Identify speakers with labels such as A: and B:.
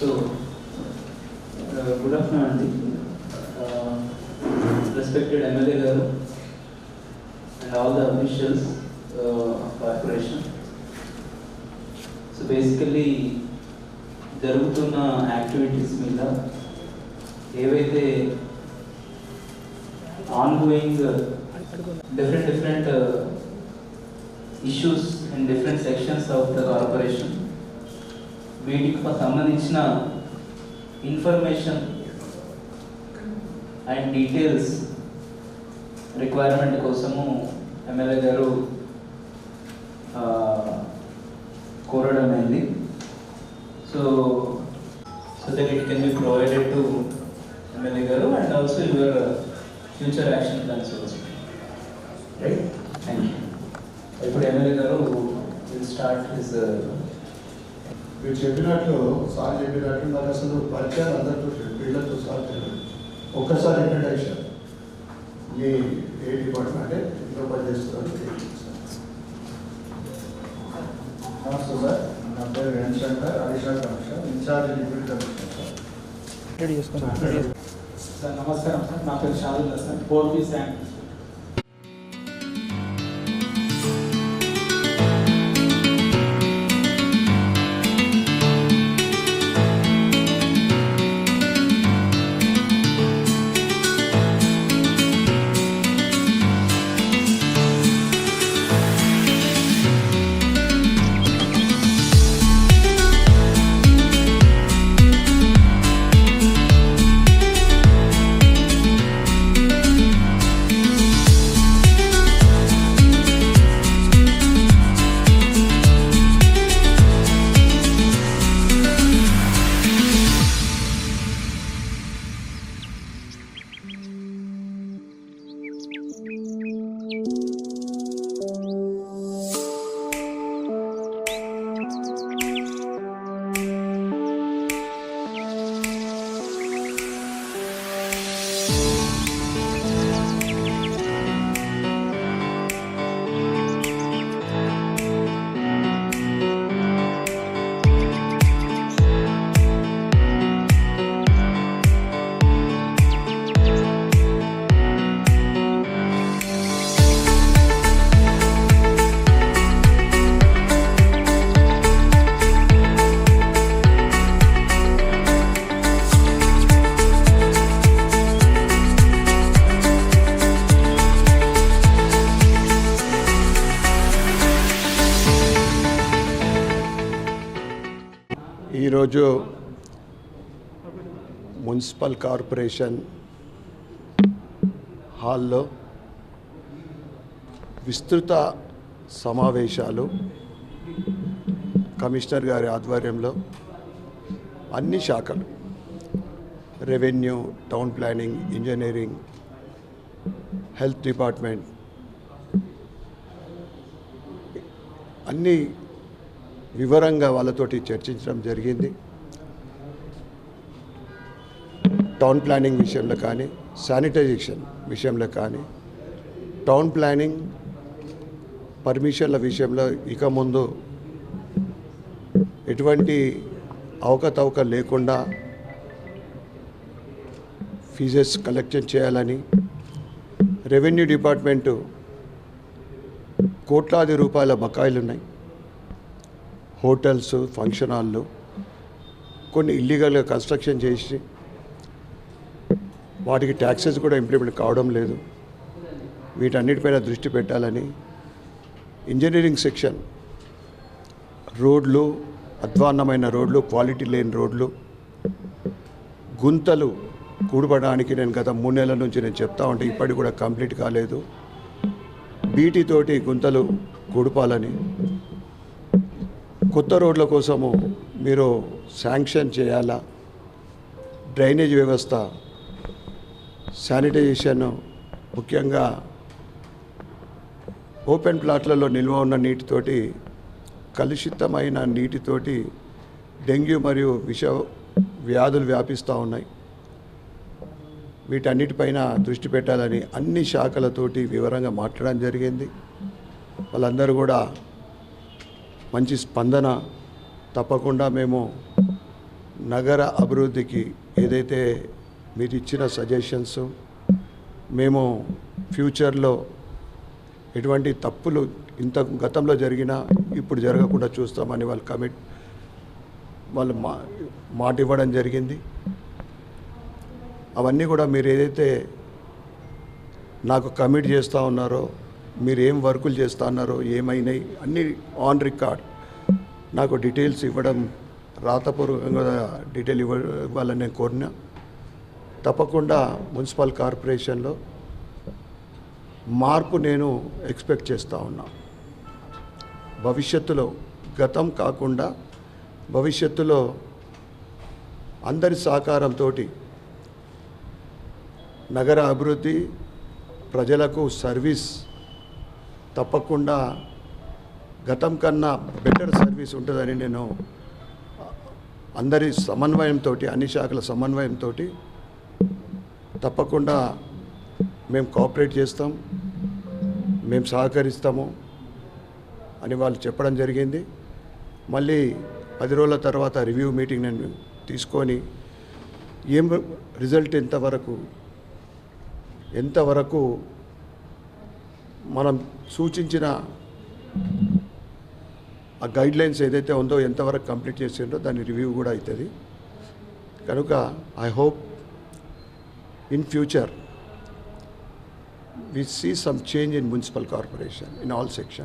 A: So good afternoon అండి. Respected MLA గారు and all the officials corporation so basically జరుగుతున్న activities మీద ఏవైతే ongoing different different issues and different sections of the corporation వీటికి సంబంధించిన information and details requirement కోసము MLA గారు కోరడం అయింది. So so that it can be provided to MLA గారు and also your future action plans also right thank you ఇప్పుడు MLA గారు will start his
B: మీరు చెప్పినట్లు సార్ చెప్పినట్లు నాకు అసలు పరిచయాలు అందరితో వీళ్ళతో సార్ తెలియదు ఒక్కసారి ఇంట్రడక్షన్ మీ ఏ డిపార్ట్మెంట్ అంటే ఇంట్లో పనిచేస్తున్నారు నమస్తే సార్. నా పేరు Venkatashankar additional commissioner in charge deputy commissioner sir.
C: Sir నమస్కారం సార్. నా పేరు షాదుల్ హసన్ ఫోర్ పీస్
B: ఈరోజు మున్సిపల్ కార్పొరేషన్ హాల్లో విస్తృత సమావేశాలు కమిషనర్ గారి ఆధ్వర్యంలో అన్ని శాఖలు revenue town planning engineering health department అన్ని వివరంగా వాళ్ళతోటి చర్చించడం జరిగింది. టౌన్ ప్లానింగ్ విషయంలో కానీ శానిటైజేషన్ విషయంలో కానీ టౌన్ ప్లానింగ్ పర్మిషన్ల విషయంలో ఇక ముందు ఎటువంటి అవకతవక లేకుండా ఫీజెస్ కలెక్షన్ చేయాలని రెవెన్యూ డిపార్ట్మెంటు కోట్లాది రూపాయల బకాయిలు ఉన్నాయి హోటల్స్ ఫంక్షన్ హాళ్ళు కొన్ని ఇల్లీగల్గా కన్స్ట్రక్షన్ చేసి వాటికి ట్యాక్సెస్ కూడా ఇంప్లిమెంట్ కావడం లేదు. వీటన్నిటిపైన దృష్టి పెట్టాలని ఇంజనీరింగ్ సెక్షన్ రోడ్లు అధ్వాన్నమైన రోడ్లు క్వాలిటీ లేని రోడ్లు గుంతలు కూడబడడానికి నేను గత మూడు నెలల నుంచి నేను చెప్తా ఉంటే ఇప్పటికి కూడా కంప్లీట్ కాలేదు. బీటీతోటి గుంతలు కూడపాలని కొత్త రోడ్ల కోసము మీరు శాంక్షన్ చేయాలా? డ్రైనేజ్ వ్యవస్థ శానిటైజేషన్ ముఖ్యంగా ఓపెన్ ప్లాట్లలో నిల్వ ఉన్న నీటితోటి కలుషితమైన నీటితోటి డెంగ్యూ మరియు విష వ్యాధులు వ్యాపిస్తూ ఉన్నాయి. వీటన్నిటిపైన దృష్టి పెట్టాలని అన్ని శాఖలతోటి వివరంగా మాట్లాడడం జరిగింది. వాళ్ళందరూ కూడా మంచి స్పందన తప్పకుండా మేము నగర అభివృద్ధికి ఏదైతే మీరు ఇచ్చిన సజెషన్స్ మేము ఫ్యూచర్లో ఎటువంటి తప్పులు ఇంత గతంలో జరిగినా ఇప్పుడు జరగకుండా చూస్తామని వాళ్ళు కమిట్ వాళ్ళు మా మాట ఇవ్వడం జరిగింది. అవన్నీ కూడా మీరు ఏదైతే నాకు కమిట్ చేస్తూ ఉన్నారో మీరు ఏం వర్కులు చేస్తున్నారో ఏమైనాయి అన్నీ ఆన్ రికార్డ్ నాకు డీటెయిల్స్ ఇవ్వడం రాతపూర్వకంగా డీటెయిల్ ఇవ్వ ఇవ్వాలని నేను కోరినా. తప్పకుండా మున్సిపల్ కార్పొరేషన్లో మార్పు నేను ఎక్స్పెక్ట్ చేస్తూ ఉన్నా. భవిష్యత్తులో గతం కాకుండా భవిష్యత్తులో అందరి సహకారంతో నగర అభివృద్ధి ప్రజలకు సర్వీస్ తప్పకుండా గతం కన్నా బెటర్ సర్వీస్ ఉంటుందని నేను అందరి సమన్వయంతో అన్ని శాఖల సమన్వయంతో తప్పకుండా మేము కోఆపరేట్ చేస్తాం మేము సహకరిస్తాము అని వాళ్ళు చెప్పడం జరిగింది. మళ్ళీ పది రోజుల తర్వాత రివ్యూ మీటింగ్ నేను తీసుకొని ఏం రిజల్ట్ ఎంతవరకు ఎంతవరకు మనం సూచించిన ఆ గైడ్ లైన్స్ ఏదైతే ఉందో ఎంతవరకు కంప్లీట్ చేసిండ్రో దాని రివ్యూ కూడా అవుతుంది కనుక I hope in future we see some change in municipal corporation in all sections.